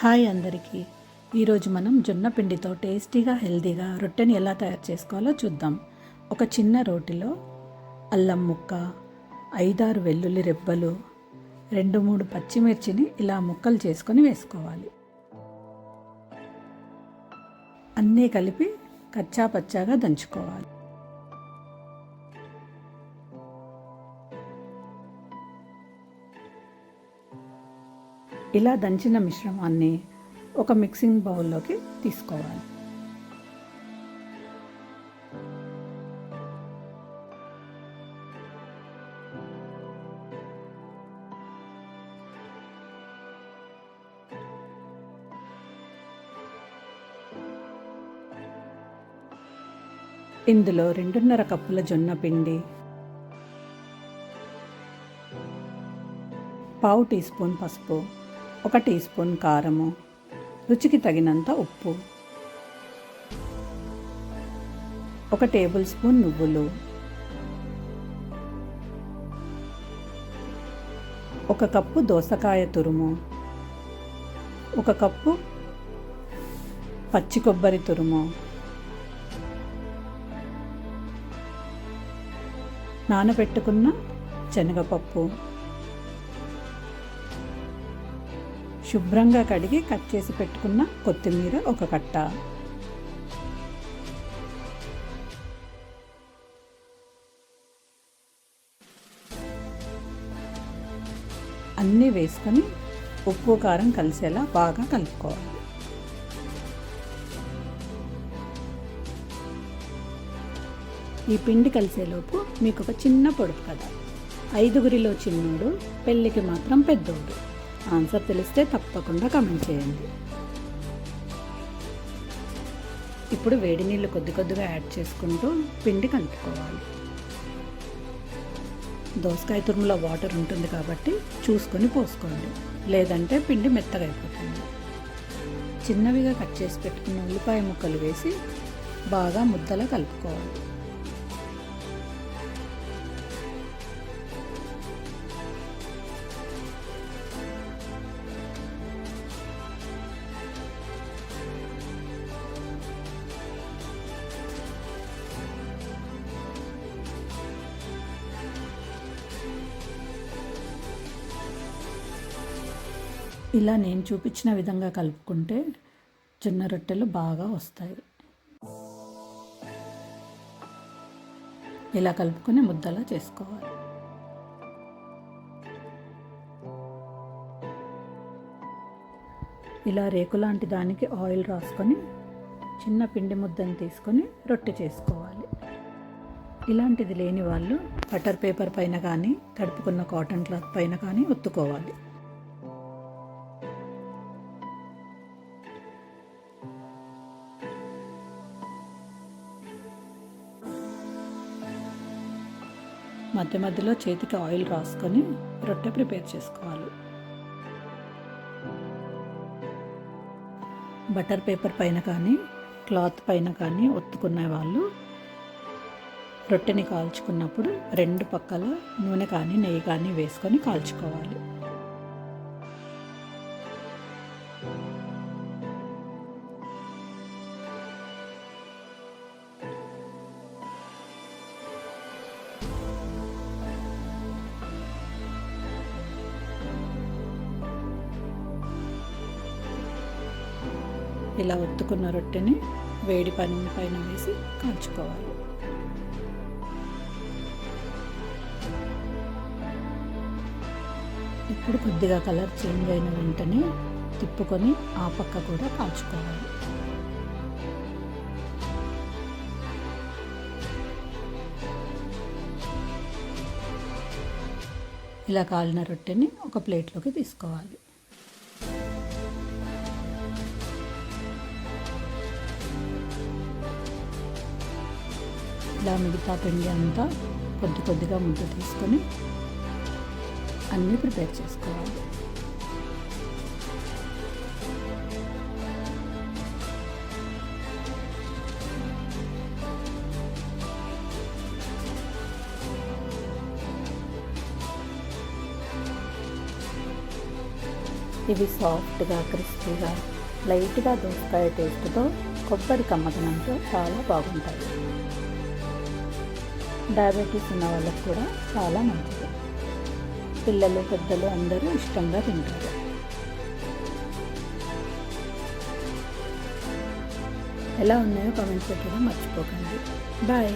Hi అందరికీ. ఈరోజు మనం జొన్న పిండితో టేస్టీగా హెల్దీగా రొట్టెని ఎలా తయారు చేసుకోవాలో చూద్దాం. ఒక చిన్న రోటిలో అల్లం ముక్క ఐదారు వెల్లుల్లి రెబ్బలు రెండు మూడు పచ్చిమిర్చిని ఇలా ముక్కలు చేసుకొని వేసుకోవాలి. అన్నీ కలిపి కచ్చా పచ్చాగా దంచుకోవాలి. ఇలా దంచిన మిశ్రమాన్ని ఒక మిక్సింగ్ బౌల్లోకి తీసుకోవాలి. ఇందులో రెండున్నర కప్పుల జొన్న పిండి పావు టీ స్పూన్ పసుపు ఒక టీ స్పూన్ కారము. రుచికి తగినంత ఉప్పు. ఒక టేబుల్ స్పూన్ నువ్వులు. ఒక కప్పు దోసకాయ తురుము. ఒక కప్పు పచ్చి కొబ్బరి తురుము. నానబెట్టుకున్న శనగపప్పు. శుభ్రంగా కడిగి కట్ చేసి పెట్టుకున్న కొత్తిమీర ఒక కట్ట. అన్నీ వేసుకొని ఉప్పు కారం కలిసేలా బాగా కలుపుకోవాలి. ఈ పిండి కలిసేలోపు మీకు ఒక చిన్న పొడుపు కదా ఐదుగురిలో చిన్నోడు పెళ్ళికి మాత్రం పెద్దోడు. ఆన్సర్ తెలిస్తే తప్పకుండా కమెంట్ చేయండి. ఇప్పుడు వేడి నీళ్ళు కొద్ది కొద్దిగా యాడ్ చేసుకుంటూ పిండి కలుపుకోవాలి. దోసకాయ తురుములో వాటర్ ఉంటుంది కాబట్టి చూసుకొని పోసుకోండి. లేదంటే పిండి మెత్తగా అయిపోతుంది. చిన్నవిగా కట్ చేసి పెట్టుకున్న ఉల్లిపాయ ముక్కలు వేసి బాగా ముద్దలా కలుపుకోవాలి. ఇలా నేను చూపించిన విధంగా కలుపుకుంటే జొన్న రొట్టెలు బాగా వస్తాయి. ఇలా కలుపుకొని ముద్దలా చేసుకోవాలి. ఇలా రేకు లాంటి దానికి ఆయిల్ రాసుకొని చిన్న పిండి ముద్దను తీసుకొని రొట్టె చేసుకోవాలి. ఇలాంటిది లేని వాళ్ళు బటర్ పేపర్ పైన కానీ తడుపుకున్న కాటన్ క్లాత్ పైన కానీ ఒత్తుకోవాలి. మధ్య మధ్యలో చేతికి ఆయిల్ రాసుకొని రొట్టె ప్రిపేర్ చేసుకోవాలి. బటర్ పేపర్ పైన కానీ క్లాత్ పైన కానీ ఒత్తుకునే వాళ్ళు రొట్టెని కాల్చుకున్నప్పుడు రెండు పక్కల నూనె కానీ నెయ్యి కానీ వేసుకొని కాల్చుకోవాలి. ఇలా ఒత్తుకున్న రొట్టెని వేడి పని పైన వేసి కాల్చుకోవాలి. ఇప్పుడు కొద్దిగా కలర్ చేంజ్ అయిన వెంటనే తిప్పుకొని ఆ పక్క కూడా కాల్చుకోవాలి. ఇలా కాలిన రొట్టెని ఒక ప్లేట్లోకి తీసుకోవాలి. ఇలా మిగతా పిండి అంతా కొద్ది కొద్దిగా ముద్ద తీసుకొని అన్నీ ప్రిపేర్ చేసుకోవాలి. ఇవి సాఫ్ట్గా క్రిస్పీగా లైట్గా దోసకాయ టేస్ట్తో కొబ్బరి కమ్మదనంతో చాలా బాగుంటాయి. డయాబెటీస్ ఉన్న వాళ్ళకి కూడా చాలా మంచిది. పిల్లలు పెద్దలు అందరూ ఇష్టంగా తింటారు. ఎలా ఉన్నాయో కామెంట్ పెట్టడం మర్చిపోకండి. బాయ్